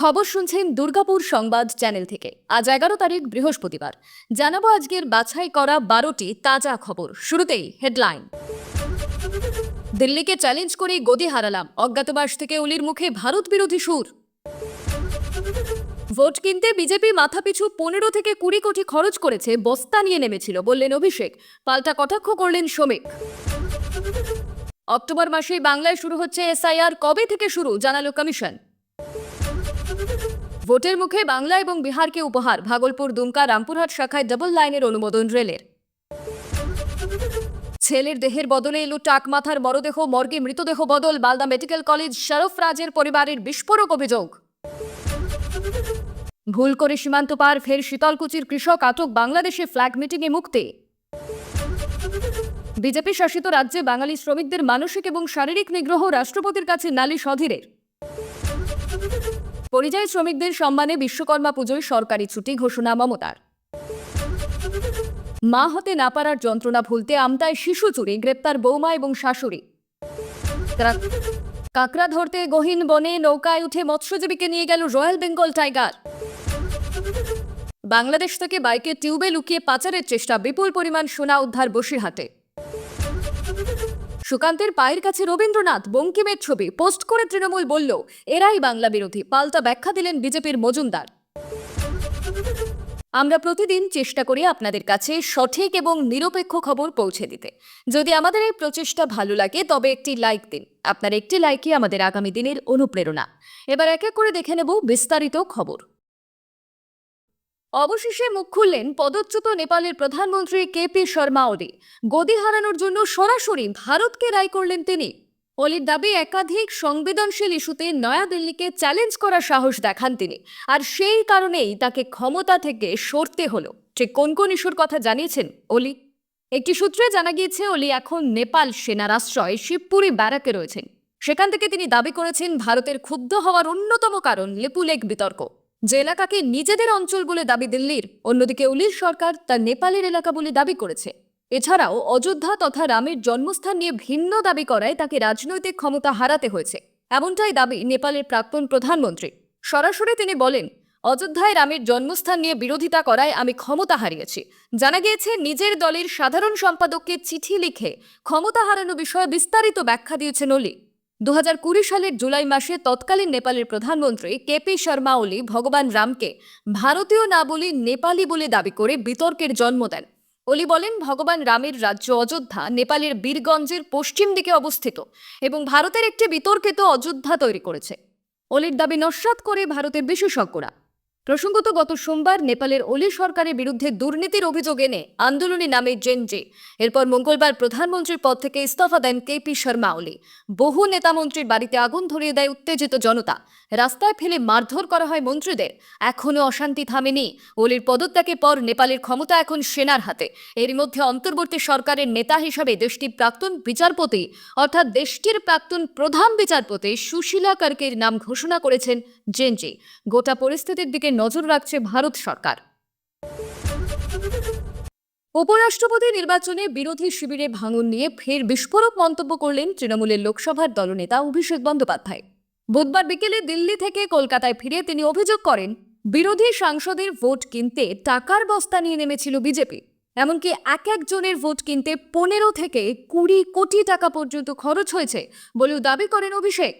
খবর শুনছেন দুর্গাপুর সংবাদ চ্যানেল থেকে। আজ এগারো তারিখ, বৃহস্পতিবার। জানাব আজকের বাছাই করা বারোটি তাজা খবর। শুরুতেই হেডলাইন। দিল্লিকে চ্যালেঞ্জ করে গদি হারালাম। অজ্ঞাতবাস থেকে উলির মুখে ভারত বিরোধী সুর। ভোট কিনতে বিজেপি মাথাপিছু পনেরো থেকে কুড়ি কোটি খরচ করেছে, বস্তা নিয়ে নেমেছিল বললেন অভিষেক। পাল্টা কটাক্ষ করলেন শ্রমিক। অক্টোবর মাসেই বাংলায় শুরু হচ্ছে এসআইআর কবে থেকে শুরু জানালো কমিশন। ভোটের মুখে বাংলা এবং বিহারকে উপহার, ভাগলপুর, দুমকা, রামপুরহাট শাখায় ডাবল লাইনের অনুমোদন রেলের। ছেলের দেহের বদলে এলো টাক মাথার মরদেহ, মর্গে মৃতদেহ বদল বালদা মেডিকেল কলেজ, শরফ রাজের পরিবারের বিস্ফোরক অভিযোগ। ভুল করে সীমান্ত পার, ফের শীতলকুচির কৃষক আটক, বাংলাদেশে ফ্ল্যাগ মিটিংয়ে মুক্তি। বিজেপি শাসিত রাজ্যে বাঙালি শ্রমিকদের মানসিক এবং শারীরিক নিগ্রহ রাষ্ট্রপতির কাছে নালিশ অধীরের। পরিযায়ী শ্রমিকদের সম্মানে বিশ্বকর্মা পুজোয় সরকারি ছুটি ঘোষণা মমতার। মা হতে না পারার যন্ত্রণা ভুলতে আমতায় শিশু চুরি, গ্রেপ্তার বৌমা এবং শাশুড়ি। কাকড়া ধরতে গহীন বনে নৌকায় উঠে মৎস্যজীবীকে নিয়ে গেল রয়্যাল বেঙ্গল টাইগার। বাংলাদেশ থেকে বাইকে টিউবে লুকিয়ে পাচারের চেষ্টা, বিপুল পরিমাণ সোনা উদ্ধার বসিরহাটে। সুকান্তের পায়ের কাছে রবীন্দ্রনাথ বঙ্কিমের ছবি পোস্ট করে তৃণমূল বলল, এরাই বাংলা বিরোধী। পাল্টা ব্যাখ্যা দিলেন বিজেপির মজুমদার। আমরা প্রতিদিন চেষ্টা করি আপনাদের কাছে সঠিক এবং নিরপেক্ষ খবর পৌঁছে দিতে। যদি আমাদের এই প্রচেষ্টা ভালো লাগে, তবে একটি লাইক দিন। আপনার একটি লাইকই আমাদের আগামী দিনের অনুপ্রেরণা। এবার এক এক করে দেখে নেব বিস্তারিত খবর। অবশেষে মুখ খুললেন পদচ্যুত নেপালের প্রধানমন্ত্রী কেপি শর্মা ওলি। গদি হারানোর জন্য সরাসরি ভারতকে রায় করলেন তিনি। অলির দাবি, একাধিক সংবেদনশীল ইস্যুতে নয়াদিল্লিকে চ্যালেঞ্জ করার সাহস দেখান তিনি। আর সেই কারণেই তাকে ক্ষমতা থেকে সরতে হলো। ঠিক কোন কোন ইস্যুর কথা জানিয়েছেন অলি একটি সূত্রে জানা গিয়েছে অলি এখন নেপাল সেনার আশ্রয় শিবপুরি ব্যারাকে রয়েছেন। সেখান থেকে তিনি দাবি করেছেন, ভারতের ক্ষুব্ধ হওয়ার অন্যতম কারণ লেপুলেক বিতর্ক। যে এলাকাকে নিজেদের অঞ্চল বলে দাবি দিল্লির, অন্যদিকে উলির সরকার তা নেপালের এলাকা বলে দাবি করেছে। এছাড়াও অযোধ্যা তথা রামের জন্মস্থান নিয়ে ভিন্ন দাবি করায় তাকে রাজনৈতিক ক্ষমতা হারাতে হয়েছে। এমনটাই দাবি নেপালের প্রাক্তন প্রধানমন্ত্রী সরাসরি তিনি বলেন, অযোধ্যায় রামের জন্মস্থান নিয়ে বিরোধিতা করায় আমি ক্ষমতা হারিয়েছি। জানা গিয়েছে, নিজের দলের সাধারণ সম্পাদককে চিঠি লিখে ক্ষমতা হারানো বিষয়ে বিস্তারিত ব্যাখ্যা দিয়েছেন অলি। দু সালের জুলাই মাসে তৎকালীন নেপালের প্রধানমন্ত্রী কেপি শর্মা ওলি ভগবান রামকে ভারতীয় না বলে নেপালি বলে দাবি করে বিতর্কের জন্ম দেন। ওলি বলেন, ভগবান রামের রাজ্য অযোধ্যা নেপালের বীরগঞ্জের পশ্চিম দিকে অবস্থিত এবং ভারতের একটি বিতর্কিত অযোধ্যা তৈরি করেছে। অলির দাবি নস্বাত করে ভারতের বিশেষজ্ঞরা। প্রসঙ্গত, গত সোমবার নেপালের অলি সরকারের বিরুদ্ধে দুর্নীতির অভিযোগ এনে আন্দোলনে নামে জেনজে। এরপর মঙ্গলবার প্রধানমন্ত্রীর পদ থেকে ইস্তফা দেন কেপি শর্মা ওলি। বহু নেতামন্ত্রীর বাড়িতে আগুন ধরিয়ে দেয় উত্তেজিত জনতা। রাস্তায় ফেলে মারধর করা হয় মন্ত্রীদের। এখনও অশান্তি থামেনি। ওলির পদত্যাগের পর নেপালের ক্ষমতা এখন সেনার হাতে। এর মধ্যে অন্তর্বর্তী সরকারের নেতা হিসাবে দেশটির প্রাক্তন বিচারপতি, অর্থাৎ দেশটির প্রাক্তন প্রধান বিচারপতি সুশীলা কার্কের নাম ঘোষণা করেছেন জেনজি। গোটা পরিস্থিতির দিকে নজর রাখছে ভারত সরকার। উপরাষ্ট্রপতি নির্বাচনে বিরোধী শিবিরে ভাঙন নিয়ে ফের বিস্ফোরক মন্তব্য করলেন তৃণমূলের লোকসভার দলনেতা অভিষেক বন্দ্যোপাধ্যায়। বুধবার বিকেলে দিল্লি থেকে কলকাতায় ফিরে তিনি অভিযোগ করেন, বিরোধী সাংসদের ভোট কিনতে টাকার বস্তা নিয়ে নেমেছিল বিজেপি। এমনকি এক একজনের ভোট কিনতে পনেরো থেকে কুড়ি কোটি টাকা পর্যন্ত খরচ হয়েছে বলেও দাবি করেন অভিষেক।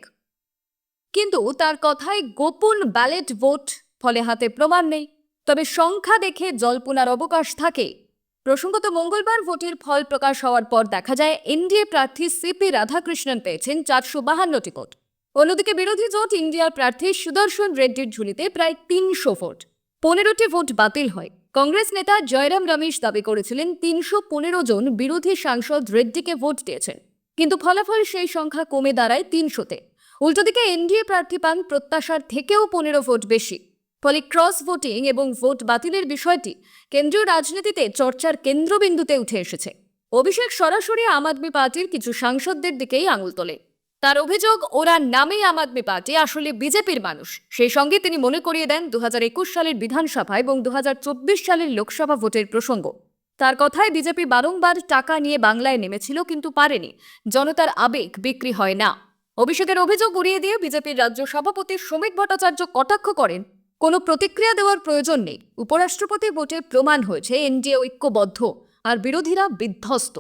কিন্তু তার কথায় গোপন ব্যালেট ভোট ফলে হাতে প্রমাণ নেই। তবে সংখ্যা দেখে জল্পনার অবকাশ থাকে। প্রসঙ্গত মঙ্গলবার ভোটের ফল প্রকাশ হওয়ার পর দেখা যায়, এনডিএ প্রার্থী সিপি রাধাকৃষ্ণন পেয়েছেন চারশো বাহান্নটি ভোট। অন্যদিকে বিরোধী জোট ইন্ডিয়ার প্রার্থী সুদর্শন রেড্ডির ঝুলিতে প্রায় তিনশো ভোট। পনেরোটি ভোট বাতিল হয়। কংগ্রেস নেতা জয়রাম রমেশ দাবি করেছিলেন, তিনশো পনেরো জন বিরোধী সাংসদ রেড্ডিকে ভোট দিয়েছেন। কিন্তু ফলাফল সেই সংখ্যা কমে দাঁড়ায় তিনশোতে। উল্টোদিকে এনডিএ প্রার্থী পান প্রত্যাশার থেকেও পনেরো ভোট বেশি। ফলে ক্রস ভোটিং এবং ভোট বাতিলের বিষয়টি কেন্দ্রীয় রাজনীতিতে চর্চার কেন্দ্রবিন্দুতে উঠে এসেছে। অভিষেক সরাসরি আম আদমি পার্টির কিছু সাংসদদের দিকেই আঙুল তোলে। তার অভিযোগ, ওরা নামেই আম আদমি পার্টি, আসলে বিজেপির মানুষ। সেই সঙ্গে তিনি মনে করিয়ে দেন দুহাজার একুশ সালের বিধানসভা এবং দুহাজার চব্বিশ সালের লোকসভা ভোটের প্রসঙ্গ। তার কথায় বিজেপি বারংবার টাকা নিয়ে বাংলায় নেমেছিল কিন্তু পারেনি। জনতার আবেগ বিক্রি হয় না। অভিষেকের অভিযোগ উড়িয়ে দিয়ে বিজেপির রাজ্য সভাপতি শ্রমিক ভট্টাচার্য কটাক্ষ করেন কোনো প্রতিক্রিয়া দেওয়ার প্রয়োজন নেই। উপরাষ্ট্রপতি ভোটে প্রমাণ হয়েছে, এনডিএ ঐক্যবদ্ধ আর বিরোধীরা বিধ্বস্ত।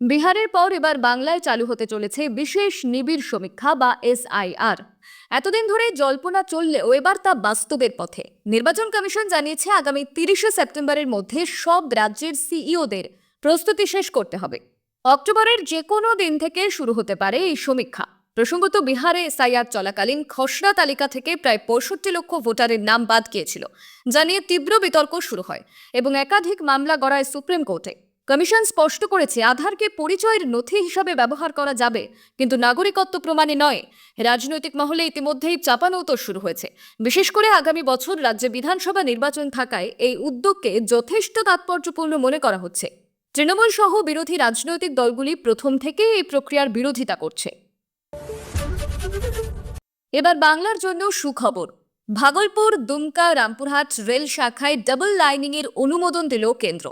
বিহারের পর এবার বাংলায় চালু হতে চলেছে বিশেষ নিবিড় সমীক্ষা বা এসআইআর। এতদিন ধরে জল্পনা চললেও এবার তা বাস্তবের পথে। নির্বাচন কমিশন জানিয়েছে, আগামী তিরিশে সেপ্টেম্বরের মধ্যে সব রাজ্যের সিইওদের প্রস্তুতি শেষ করতে হবে। অক্টোবরের যে কোনো দিন থেকে শুরু হতে পারে এই সমীক্ষা। প্রসঙ্গত বিহারে এসআইআর চলাকালীন খসড়া তালিকা থেকে প্রায় পঁয়ষট্টি লক্ষ ভোটারের নাম বাদ গিয়েছিল, যা নিয়ে তীব্র বিতর্ক শুরু হয় এবং একাধিক মামলা গড়ায় সুপ্রিম কোর্টে। কমিশন স্পষ্ট করেছে, আধারকে পরিচয়ের নথি হিসাবে ব্যবহার করা যাবে, কিন্তু নাগরিকত্ব প্রমাণে নয়। রাজনৈতিক মহলে ইতিমধ্যেই চাপানৌতর শুরু হয়েছে। বিশেষ করে আগামী বছর রাজ্যে বিধানসভা নির্বাচন থাকায় এই উদ্যোগকে যথেষ্ট তাৎপর্যপূর্ণ মনে করা হচ্ছে। তৃণমূল সহ বিরোধী রাজনৈতিক দলগুলি প্রথম থেকেই এই প্রক্রিয়ার বিরোধিতা করছে। এবার বাংলার জন্য সুখবর। ভাগলপুর, দুমকা, রামপুরহাট রেল শাখায় ডাবল লাইনিং এর অনুমোদন দিল কেন্দ্র।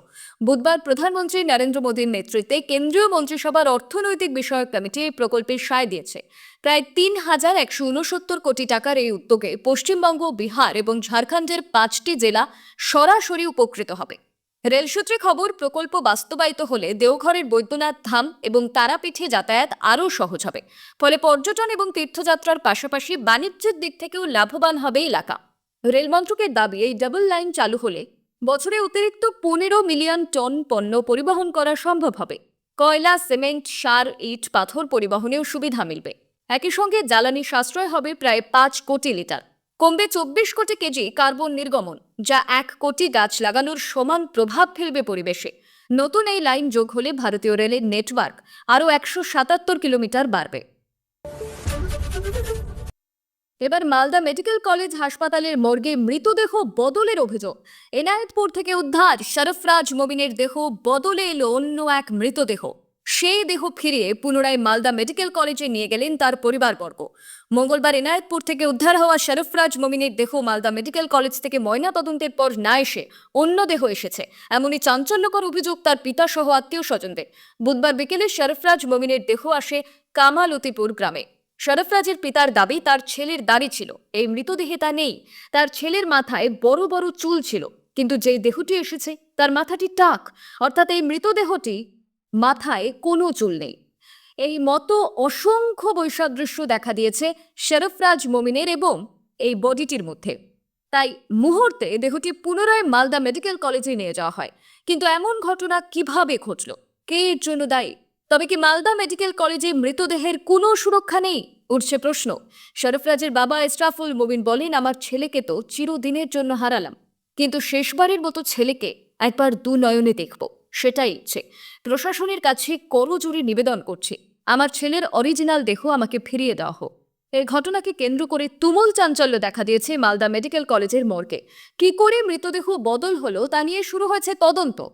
বুধবার প্রধানমন্ত্রী নরেন্দ্র মোদীর নেতৃত্বে কেন্দ্রীয় মন্ত্রিসভার অর্থনৈতিক বিষয়ক কমিটি এই প্রকল্পের সায় দিয়েছে। প্রায় তিন হাজার একশো উনসত্তর কোটি টাকার এই উদ্যোগে পশ্চিমবঙ্গ, বিহার এবং ঝাড়খণ্ডের পাঁচটি জেলা সরাসরি উপকৃত হবে। রেলসূত্রে খবর, প্রকল্প বাস্তবায়িত হলে দেওঘরের বৈদ্যনাথ ধাম এবং তারাপীঠে যাতায়াত আরও সহজ হবে। ফলে পর্যটন এবং তীর্থযাত্রার পাশাপাশি বাণিজ্যের দিক থেকেও লাভবান হবে এলাকা। রেল মন্ত্রকের দাবি, এই ডাবল লাইন চালু হলে বছরে অতিরিক্ত পনেরো মিলিয়ন টন পণ্য পরিবহন করা সম্ভব হবে। কয়লা, সিমেন্ট, সার, ইট, পাথর পরিবহনেও সুবিধা মিলবে। একই সঙ্গে জ্বালানি সাশ্রয় হবে প্রায় পাঁচ কোটি লিটার। কমবে চব্বিশ কোটি কেজি কার্বন নির্গমন, যা এক কোটি গাছ লাগানোর সমান প্রভাব ফেলবে পরিবেশে। নতুন এই লাইন যোগ হলে ভারতীয় রেলের নেটওয়ার্ক আরও একশো সাতাত্তর কিলোমিটার বাড়বে। এবার মালদা মেডিকেল কলেজ হাসপাতালের মর্গে মৃতদেহ বদলের অভিযোগ। এনায়েতপুর থেকে উদ্ধার শরফরাজ মবিনের দেহ বদলে এলো অন্য এক মৃতদেহ। সেই দেহ ফিরিয়ে পুনরায় মালদা মেডিকেল কলেজে নিয়ে গেলেন তার পরিবারবর্গ। মঙ্গলবার এনায়েতপুর থেকে উদ্ধার হওয়া শরফরাজ মমিনের দেহ মালদা মেডিকেল কলেজ থেকে ময়না তদন্তের পর না এসে অন্য দেহ এসেছে। এমনই চাঞ্চল্যকর অভিযোগ তার পিতা সহ আত্মীয় স্বজনদের বুধবার বিকেলে শরফরাজ মমিনের দেহ আসে কামালতিপুর গ্রামে। শরফরাজের পিতার দাবি তার ছেলের দাড়ি ছিল, এই মৃতদেহে তা নেই। তার ছেলের মাথায় বড় বড় চুল ছিল, কিন্তু যেই দেহটি এসেছে তার মাথাটি টাক, অর্থাৎ এই মৃতদেহটি মাথায় কোনো চুল নেই। এই মতো অসংখ্য বৈসাদৃশ্য দেখা দিয়েছে শরফরাজ মমিনের এবং এই বডিটির মধ্যে। তাই মুহূর্তে দেহটি পুনরায় মালদা মেডিকেল কলেজে নিয়ে যাওয়া হয়। কিন্তু এমন ঘটনা কীভাবে ঘটল? কে এর জন্য দায়ী? তবে কি মালদা মেডিকেল কলেজে মৃতদেহের কোনো সুরক্ষা নেই? উঠছে প্রশ্ন। শরফরাজের বাবা ইসরাফুল মুবিন বলেন, আমার ছেলেকে তো চিরদিনের জন্য হারালাম। কিন্তু শেষবারের মতো ছেলেকে একবার দু নয়নে দেখব। সেটাই ইচ্ছে। প্রশাসনের কাছে করজোরে নিবেদন করছি। আমার ছেলের অরিজিনাল দেহ আমাকে ফিরিয়ে দেওয়া হোক। এই ঘটনাকে কেন্দ্র করে তুমুল চাঞ্চল্য দেখা দিয়েছে মালদা মেডিকেল কলেজের মর্গে। কি করে মৃতদেহ বদল হলো তা নিয়ে শুরু হয়েছে তদন্ত।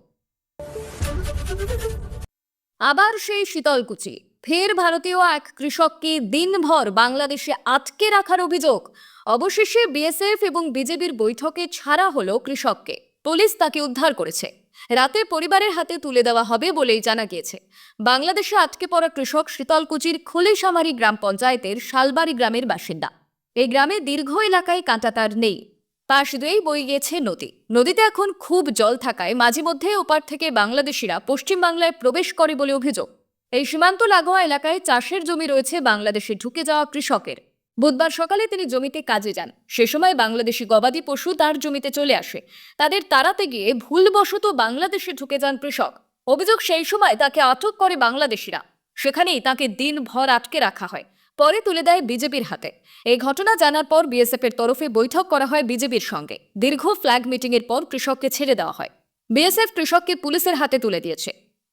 আবার সেই শীতলকুচি। ফের ভারতীয় এক কৃষককে দিনভর বাংলাদেশে আটকে রাখার অভিযোগ। অবশেষে বিএসএফ এবং বিজেপির বৈঠকে ছাড়া হলো কৃষককে। পুলিশ তাকে উদ্ধার করেছে। রাতে পরিবারের হাতে তুলে দেওয়া হবে বলেই জানা গিয়েছে। বাংলাদেশে আটকে পড়া কৃষক শীতলকুচির খলিশামারি গ্রাম পঞ্চায়েতের শালবাড়ি গ্রামের বাসিন্দা। এই গ্রামে দীর্ঘ এলাকায় কাঁটাতার নেই। পাশ দিয়েই বয়ে গিয়েছে নদী। নদীতে এখন খুব জল থাকায় মাঝে মধ্যে ওপার থেকে বাংলাদেশিরা পশ্চিমবাংলায় প্রবেশ করে বলে অভিযোগ। এই সীমান্ত লাগোয়া এলাকায় চাষের জমি রয়েছে বাংলাদেশে ঢুকে যাওয়া কৃষকের। বুধবার সকালে তিনি জমিতে কাজে যান। সে সময় বাংলাদেশি গবাদি পশু তার জমিতে চলে আসে। তাদের তাড়াতে গিয়ে ভুলবশত বাংলাদেশে ঢুকে যান কৃষক। অভিযোগ সেই সময় তাকে আটক করে বাংলাদেশিরা। সেখানেই তাকে দিনভর আটকে রাখা হয়। পরে তুলে দেয় বিজেপির হাতে। এই ঘটনা জানার পর বিএসএফ এর তরফে বৈঠক করা হয় বিজেপির সঙ্গে। দীর্ঘ ফ্ল্যাগ মিটিং এর পর কৃষককে ছেড়ে দেওয়া হয়। বিএসএফ কৃষককে পুলিশের হাতে তুলে দিয়েছে।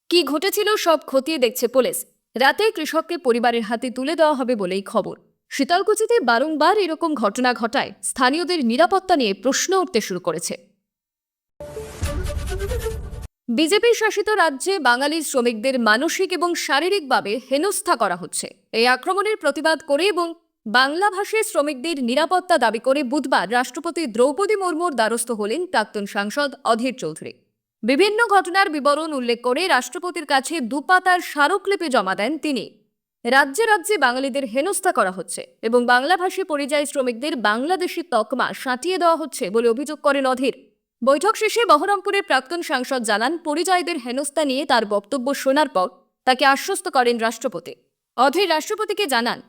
কি ঘটেছিল সব খতিয়ে দেখছে পুলিশ। রাতে কৃষককে পরিবারের হাতে তুলে দেওয়া হবে বলেই খবর। শীতলকুচিতে বারংবার এরকম ঘটনা ঘটায় স্থানীয়দের নিরাপত্তা নিয়ে প্রশ্ন উঠতে শুরু করেছে। বিজেপি শাসিত রাজ্যে বাঙালি শ্রমিকদের মানসিক এবং শারীরিকভাবে হেনস্থা করা হচ্ছে। এই আক্রমণের প্রতিবাদ করে এবং বাংলা ভাষী শ্রমিকদের নিরাপত্তা দাবি করে বুধবার রাষ্ট্রপতি দ্রৌপদী মুর্মুর দ্বারস্থ হলেন প্রাক্তন সাংসদ অধীর চৌধুরী। বিভিন্ন ঘটনার বিবরণ উল্লেখ করে রাষ্ট্রপতির কাছে দুপাতার স্মারকলিপি জমা দেন তিনি। রাজ্যে রাজ্যে বাঙালিদের হেনস্থা করা হচ্ছে এবং বাংলাভাষী পরিযায়ী শ্রমিকদের বাংলাদেশি তকমা সাঁটিয়ে দেওয়া হচ্ছে বলে অভিযোগ করেন অধীর। বৈঠক শেষে বহরমপুরের প্রাক্তন সাংসদ জানান, পরিযায়ীদের হেনস্থা নিয়ে তার বক্তব্য শোনার পর তাকে আশ্বস্ত করেন রাষ্ট্রপতি। অধীর রাষ্ট্রপতিকে জানান,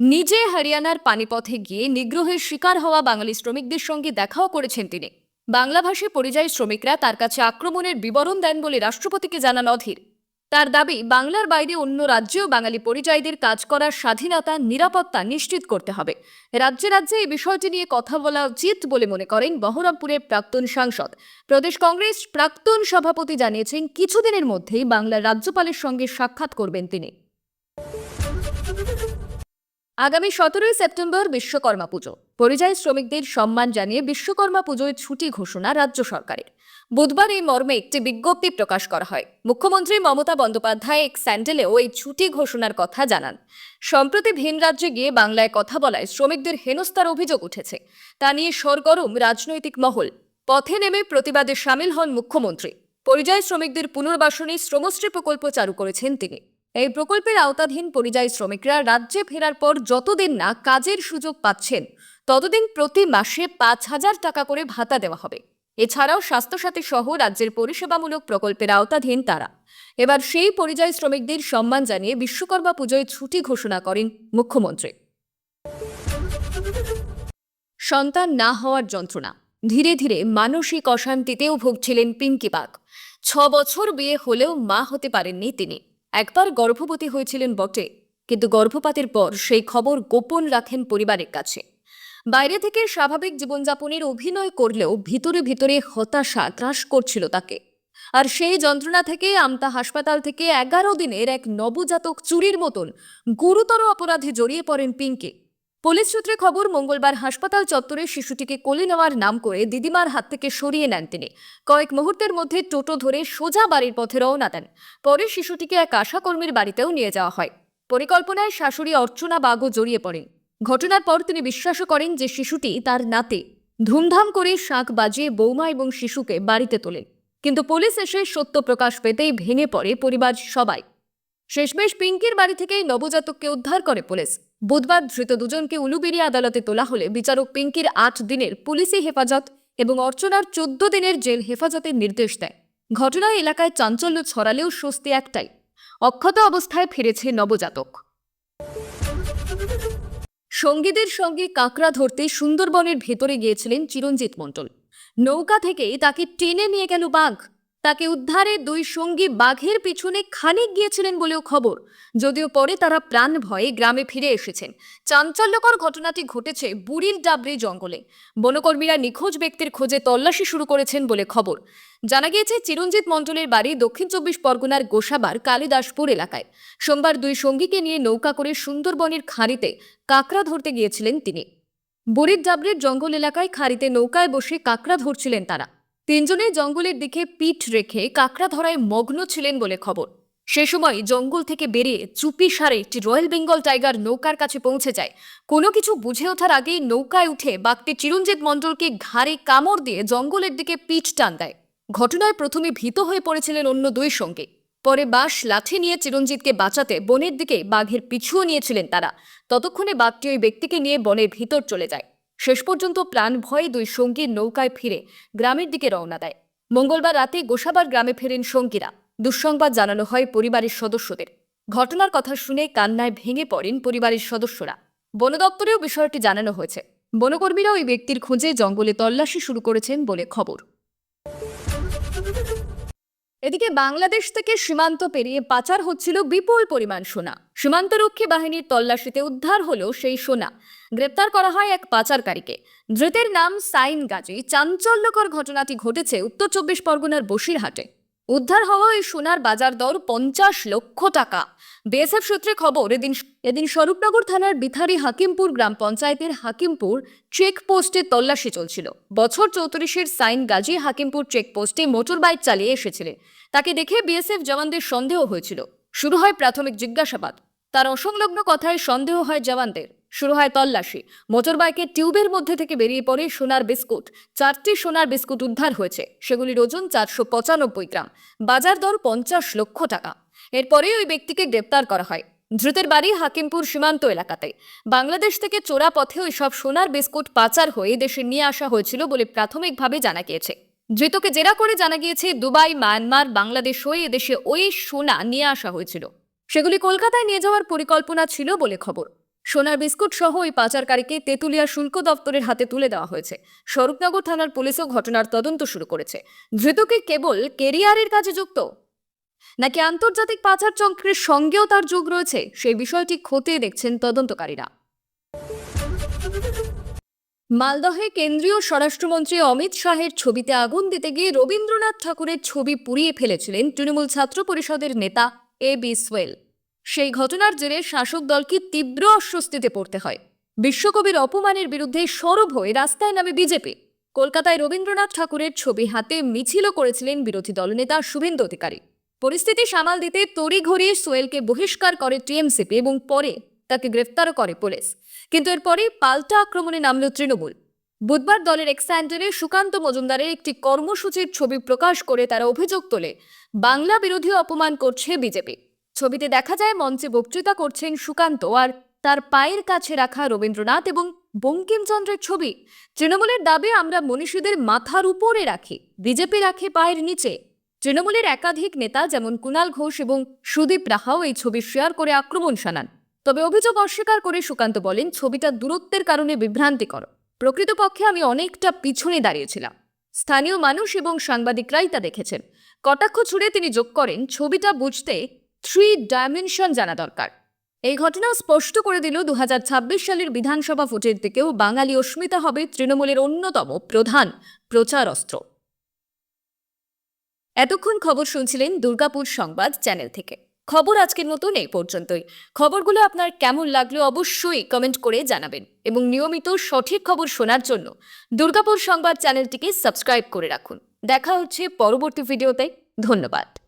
নিজে হরিয়ানার পানিপথে গিয়ে নিগ্রহের শিকার হওয়া বাঙালি শ্রমিকদের সঙ্গে দেখাও করেছেন তিনি। বাংলাভাষী পরিযায়ী শ্রমিকরা তার কাছে আক্রমণের বিবরণ দেন বলে রাষ্ট্রপতিকে জানান অধীর। তার দাবি, বাংলার বাইরে অন্য রাজ্যেও বাঙালি পরিযায়ীদের কাজ করার স্বাধীনতা, নিরাপত্তা নিশ্চিত করতে হবে। রাজ্যে রাজ্যে এই বিষয়টি নিয়ে কথা বলা উচিত বলে মনে করেন বহরমপুরের প্রাক্তন সাংসদ। প্রদেশ কংগ্রেস প্রাক্তন সভাপতি জানিয়েছেন, কিছুদিনের মধ্যেই বাংলার রাজ্যপালের সঙ্গে সাক্ষাৎ করবেন তিনি। আগামী সতেরোই সেপ্টেম্বর বিশ্বকর্মা পুজো। পরিযায়ী শ্রমিকদের সম্মান জানিয়ে বিশ্বকর্মা পুজোয় ছুটি ঘোষণা রাজ্য সরকারের। বুধবার এই মর্মে একটি বিজ্ঞপ্তি প্রকাশ করা হয়। মুখ্যমন্ত্রী মমতা বন্দ্যোপাধ্যায় এক স্যান্ডেলেও এই ছুটি ঘোষণার কথা জানান। সম্প্রতি ভিন রাজ্যে গিয়ে বাংলায় কথা বলায় শ্রমিকদের হেনস্থার অভিযোগ উঠেছে। তা নিয়ে সরগরম রাজনৈতিক মহল। পথে নেমে প্রতিবাদে সামিল হন মুখ্যমন্ত্রী। পরিযায়ী শ্রমিকদের পুনর্বাসনে শ্রমশ্রী প্রকল্প চালু করেছেন তিনি। এই প্রকল্পের আওতাধীন পরিযায়ী শ্রমিকরা রাজ্যে ফেরার পর যতদিন না কাজের সুযোগ পাচ্ছেন, ততদিন প্রতি মাসে পাঁচ হাজার টাকা করে ভাতা দেওয়া হবে। এছাড়াও স্বাস্থ্যসাথী সহ রাজ্যের পরিষেবামূলক প্রকল্পের আওতাধীন তারা। এবার সেই পরিযায়ী শ্রমিকদের সম্মান জানিয়ে বিশ্বকর্মা পুজোয় ছুটি ঘোষণা করেন মুখ্যমন্ত্রী। সন্তান না হওয়ার যন্ত্রণা। ধীরে ধীরে মানসিক অশান্তিতেও ভুগছিলেন পিঙ্কি বাগ ছ বছর বিয়ে হলেও মা হতে পারেননি তিনি। একবার গর্ভবতী হয়েছিলেন বটে, কিন্তু গর্ভপাতের পর সেই খবর গোপন রাখেন পরিবারের কাছে। বাইরে থেকে স্বাভাবিক জীবনযাপনের অভিনয় করলেও ভিতরে ভিতরে হতাশা গ্রাস করছিল তাকে। আর সেই যন্ত্রণা থেকে আমতা হাসপাতাল থেকে এগারো দিনের এক নবজাতক চুরির মতন গুরুতর অপরাধে জড়িয়ে পড়েন পিঙ্কি। পুলিশ সূত্রে খবর, মঙ্গলবার হাসপাতাল চত্বরে শিশুটিকে কোলে নেওয়ার নাম করে দিদিমার হাত থেকে সরিয়ে নেন তিনি। কয়েক মুহূর্তের মধ্যে টোটো ধরে সোজা বাড়ির পথে রওনা দেন। পরে শিশুটিকে এক আশাকর্মীর বাড়িতেও নিয়ে যাওয়া হয়। পরিকল্পনায় শাশুড়ি অর্চনা বাগও জড়িয়ে পড়েন। ঘটনার পর তিনি বিশ্বাসও করেন যে শিশুটি তার নাতে। ধুমধাম করে শাঁখ বাজিয়ে বৌমা এবং শিশুকে বাড়িতে তোলেন। কিন্তু পুলিশ এসে সত্য প্রকাশ পেতেই ভেঙে পড়ে পরিবার সবাই। শেষমেশ পিঙ্কির বাড়ি থেকেই নবজাতককে উদ্ধার করে পুলিশ। বুধবার ধৃত দুজনকে উলুবেড়ি আদালতে তোলা হলে বিচারক পিঙ্কির আট দিনের পুলিশি হেফাজত এবং অর্চনার চোদ্দ দিনের জেল হেফাজতের নির্দেশ দেয়। ঘটনায় এলাকায় চাঞ্চল্য ছড়ালেও স্বস্তি একটাই, অক্ষত অবস্থায় ফিরেছে নবজাতক। সঙ্গীদের সঙ্গে কাঁকড়া ধরতে সুন্দরবনের ভেতরে গিয়েছিলেন চিরঞ্জিত মণ্ডল। নৌকা থেকে তাকে টেনে নিয়ে গেল বাঘ। তাকে উদ্ধারে দুই সঙ্গী বাঘের পিছনে খানিক গিয়েছিলেন বলেও খবর। যদিও পরে তারা প্রাণ ভয়ে গ্রামে ফিরে এসেছেন। চাঞ্চল্যকর ঘটনাটি ঘটেছে বুড়িল ডাবরি জঙ্গলে। বনকর্মীরা নিখোঁজ ব্যক্তির খোঁজে তল্লাশি শুরু করেছেন বলে খবর। জানা গিয়েছে, চিরঞ্জিত মণ্ডলের বাড়ি দক্ষিণ চব্বিশ পরগনার গোসাবার কালিদাসপুর এলাকায়। সোমবার দুই সঙ্গীকে নিয়ে নৌকা করে সুন্দরবনের খাঁড়িতে কাঁকড়া ধরতে গিয়েছিলেন তিনি। বুড়ির ডাবরের জঙ্গল এলাকায় খাঁড়িতে নৌকায় বসে কাঁকড়া ধরছিলেন তারা। তিনজনে জঙ্গলের দিকে পিঠ রেখে কাঁকড়া ধরায় মগ্ন ছিলেন বলে খবর। সে সময় জঙ্গল থেকে বেরিয়ে চুপি সারে একটি রয়্যাল বেঙ্গল টাইগার নৌকার কাছে পৌঁছে যায়। কোনো কিছু বুঝে ওঠার আগেই নৌকায় উঠে বাঘটি চিরঞ্জিত মণ্ডলকে ঘাড়ে কামড় দিয়ে জঙ্গলের দিকে পিঠ টান দেয়। ঘটনায় প্রথমে ভীত হয়ে পড়েছিলেন অন্য দুই সঙ্গে। পরে বাঁশ, লাঠি নিয়ে চিরঞ্জিতকে বাঁচাতে বনের দিকে বাঘের পিছুও নিয়েছিলেন তারা। ততক্ষণে বাঘটি ওই ব্যক্তিকে নিয়ে বনের ভিতর চলে যায়। শেষ পর্যন্ত প্রাণ ভয়ে দুই সঙ্গীর নৌকায় ফিরে গ্রামের দিকে রওনা দেয়। মঙ্গলবার রাতে গোসাবার গ্রামে ফেরেন সঙ্গীরা। দুঃসংবাদ জানানো হয় পরিবারের সদস্যদের। ঘটনার কথা শুনে কান্নায় ভেঙে পড়েন পরিবারের সদস্যরা। বন দপ্তরেও বিষয়টি জানানো হয়েছে। বনকর্মীরা ওই ব্যক্তির খোঁজে জঙ্গলে তল্লাশি শুরু করেছেন বলে খবর। এদিকে বাংলাদেশ থেকে সীমান্ত পেরিয়ে পাচার হচ্ছিল বিপুল পরিমাণ সোনা। সীমান্তরক্ষী বাহিনীর তল্লাশিতে উদ্ধার হলো সেই সোনা। গ্রেপ্তার করা হয় এক পাচারকারীকে। ধৃতের নাম সাইন গাজী। চাঞ্চল্যকর ঘটনাটি ঘটেছে উত্তর চব্বিশ পরগনার বসিরহাটে। উদ্ধার হওয়া এই সোনার বাজার দর পঞ্চাশ লক্ষ টাকা। বিএসএফ সূত্রে খবর, এদিন এদিন স্বরূপনগর থানার বিথারি হাকিমপুর গ্রাম পঞ্চায়েতের হাকিমপুর চেকপোস্টে তল্লাশি চলছিল। বছর চৌত্রিশের সাইন গাজী হাকিমপুর চেকপোস্টে মোটর বাইক চালিয়ে এসেছিলেন। তাকে দেখে বিএসএফ জওয়ানদের সন্দেহ হয়েছিল। শুরু হয় প্রাথমিক জিজ্ঞাসাবাদ। তার অসংলগ্ন কথায় সন্দেহ হয় জওয়ানদের। শুরু হয় তল্লাশি। মোটরবাইকের টিউবের মধ্যে থেকে বেরিয়ে পড়ে সোনার বিস্কুট। চারটি সোনার বিস্কুট উদ্ধার হয়েছে। সেগুলির ওজন চারশো পঁচানব্বই গ্রাম। বাজার দর পঞ্চাশ লক্ষ টাকা। এরপরে ওই ব্যক্তিকে গ্রেপ্তার করা হয়। ধৃতের বাড়ি হাকিমপুর সীমান্ত এলাকাতে। বাংলাদেশ থেকে চোরা পথে ওই সব সোনার বিস্কুট পাচার হয়ে দেশে নিয়ে আসা হয়েছিল বলে প্রাথমিকভাবে জানা গিয়েছে। ধৃতকে জেরা করে জানা গিয়েছে, দুবাই, মায়ানমার, বাংলাদেশ হয়ে এদেশে ওই সোনা নিয়ে আসা হয়েছিল। সেগুলি কলকাতায় নিয়ে যাওয়ার পরিকল্পনা ছিল বলে খবর। সোনার বিস্কুট সহ ওই পাচারকারীকে তেঁতুলিয়া শুল্ক দপ্তরের হাতে তুলে দেওয়া হয়েছে। স্বরূপনগর থানার পুলিশও ঘটনার তদন্ত শুরু করেছে। ধৃতকে কেবল কেরিয়ারের কাজে যুক্ত? নাকি আন্তর্জাতিক পাচার চক্রের সঙ্গেও তার যোগ রয়েছে? সেই বিষয়টি খতিয়ে দেখছেন তদন্তকারীরা। মালদহে কেন্দ্রীয় স্বরাষ্ট্রমন্ত্রী অমিত শাহের ছবিতে আগুন দিতে গিয়ে রবীন্দ্রনাথ ঠাকুরের ছবি পুড়িয়ে ফেলেছিলেন তৃণমূল ছাত্র পরিষদের নেতা এ বি সোয়েল। সেই ঘটনার জেরে শাসক দলকে তীব্র অস্বস্তিতে পড়তে হয়। বিশ্বকবির অপমানের বিরুদ্ধে সরব হয়ে রাস্তায় নামে বিজেপি। কলকাতায় রবীন্দ্রনাথ ঠাকুরের ছবি হাতে মিছিলও করেছিলেন বিরোধী দলনেতা শুভেন্দু অধিকারী। পরিস্থিতি সামাল দিতে তড়িঘড়ি সোয়েলকে বহিষ্কার করে টিএমসিপি এবং পরে তাকে গ্রেফতারও করে পুলিশ। কিন্তু এরপরে পাল্টা আক্রমণে নামল তৃণমূল। বুধবার দলের এক্সান্ডারে সুকান্ত মজুমদারের একটি কর্মসূচির ছবি প্রকাশ করে তারা অভিযোগ তোলে, বাংলা বিরোধী অপমান করছে বিজেপি। ছবিতে দেখা যায় মঞ্চে বক্তৃতা করছেন সুকান্ত আর তার পায়ের কাছে রাখা রবীন্দ্রনাথ এবং বঙ্কিমচন্দ্রের ছবি। তৃণমূলের দাবি আমরা মনীষীদের মাথার উপরে রাখি, বিজেপি রাখে পায়ের নিচে। তৃণমূলের একাধিক নেতা যেমন কুণাল ঘোষ এবং সুদীপ রাহাও এই ছবি শেয়ার করে আক্রমণ শানান। তবে অভিযোগ অস্বীকার করে সুকান্ত বলেন, ছবিটা দূরত্বের কারণে বিভ্রান্তিকর। প্রকৃতপক্ষে আমি অনেকটা পিছনে দাঁড়িয়েছিলাম। স্থানীয় মানুষ এবং সাংবাদিকরাই তা দেখেছেন। কটাক্ষ ছুড়ে তিনি যোগ করেন, ছবিটা বুঝতে থ্রি ডাইমেনশন জানা দরকার। এই ঘটনা স্পষ্ট করে দিল দু হাজার ছাব্বিশ সালের বিধানসভা ভোটের দিকেও বাঙালি অস্মিতা হবে তৃণমূলের অন্যতম প্রধান প্রচার অস্ত্র এতক্ষণ খবর শুনছিলেন দুর্গাপুর সংবাদ চ্যানেল থেকে। খবর আজকের মতন এই পর্যন্তই। খবরগুলো আপনার কেমন লাগল অবশ্যই কমেন্ট করে জানাবেন এবং নিয়মিত সঠিক খবর শোনার জন্য দুর্গাপুর সংবাদ চ্যানেলটিকে সাবস্ক্রাইব করে রাখুন। দেখা হচ্ছে পরবর্তী ভিডিওতে। ধন্যবাদ।